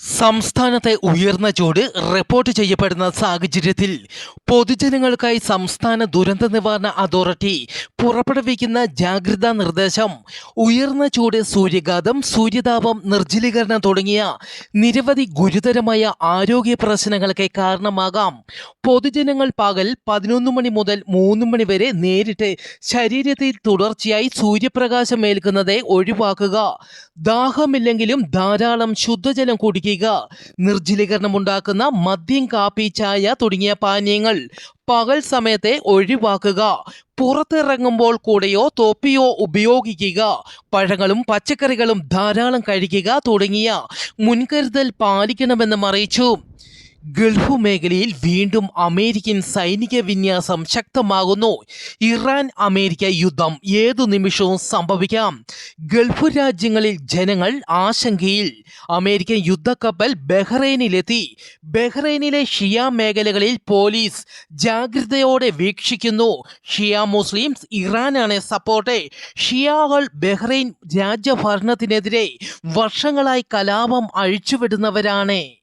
സംസ്ഥാനത്തെ ഉയർന്ന ചൂട് റിപ്പോർട്ട് ചെയ്യപ്പെടുന്ന സാഹചര്യത്തിൽ പൊതുജനങ്ങൾക്കായി സംസ്ഥാന ദുരന്ത നിവാരണ അതോറിറ്റി പുറപ്പെടുവിക്കുന്ന ജാഗ്രതാ നിർദ്ദേശം ഉയർന്ന ചൂട് സൂര്യഘാതം സൂര്യതാപം നിർജലീകരണം തുടങ്ങിയ നിരവധി ഗുരുതരമായ ആരോഗ്യ പ്രശ്നങ്ങൾക്ക് കാരണമാകാം. പൊതുജനങ്ങൾ പകൽ പതിനൊന്ന് മണി മുതൽ മൂന്ന് മണി വരെ നേരിട്ട് ശരീരത്തിൽ തുടർച്ചയായി സൂര്യപ്രകാശം ഏൽക്കുന്നത് ഒഴിവാക്കുക. ദാഹമില്ലെങ്കിലും ധാരാളം ശുദ്ധജലം കുടിക്കുക. നിർജലീകരണം ഉണ്ടാക്കുന്ന മദ്യം കാപ്പി ചായ തുടങ്ങിയ പാനീയങ്ങൾ പകൽ സമയത്തെ ഒഴിവാക്കുക. പുറത്തിറങ്ങുമ്പോൾ കൂടെയോ തൊപ്പിയോ ഉപയോഗിക്കുക. പഴങ്ങളും പച്ചക്കറികളും ധാരാളം കഴിക്കുക തുടങ്ങിയ മുൻകരുതൽ പാലിക്കണമെന്നും അറിയിച്ചു. ഗൾഫ് മേഖലയിൽ വീണ്ടും അമേരിക്കൻ സൈനിക വിന്യാസം ശക്തമാകുന്നു. ഇറാൻ അമേരിക്ക യുദ്ധം ഏതു നിമിഷവും സംഭവിക്കാം. ഗൾഫ് രാജ്യങ്ങളിൽ ജനങ്ങൾ ആശങ്കയിൽ. അമേരിക്കൻ യുദ്ധക്കപ്പൽ ബഹ്റൈനിലെത്തി. ബഹ്റൈനിലെ ഷിയ മേഖലകളിൽ പോലീസ് ജാഗ്രതയോടെ വീക്ഷിക്കുന്നു. ഷിയ മുസ്ലിംസ് ഇറാനാണ് സപ്പോർട്ട്. ഷിയാകൾ ബഹ്റൈൻ രാജ്യഭരണത്തിനെതിരെ വർഷങ്ങളായി കലാപം അഴിച്ചുവിടുന്നവരാണ്.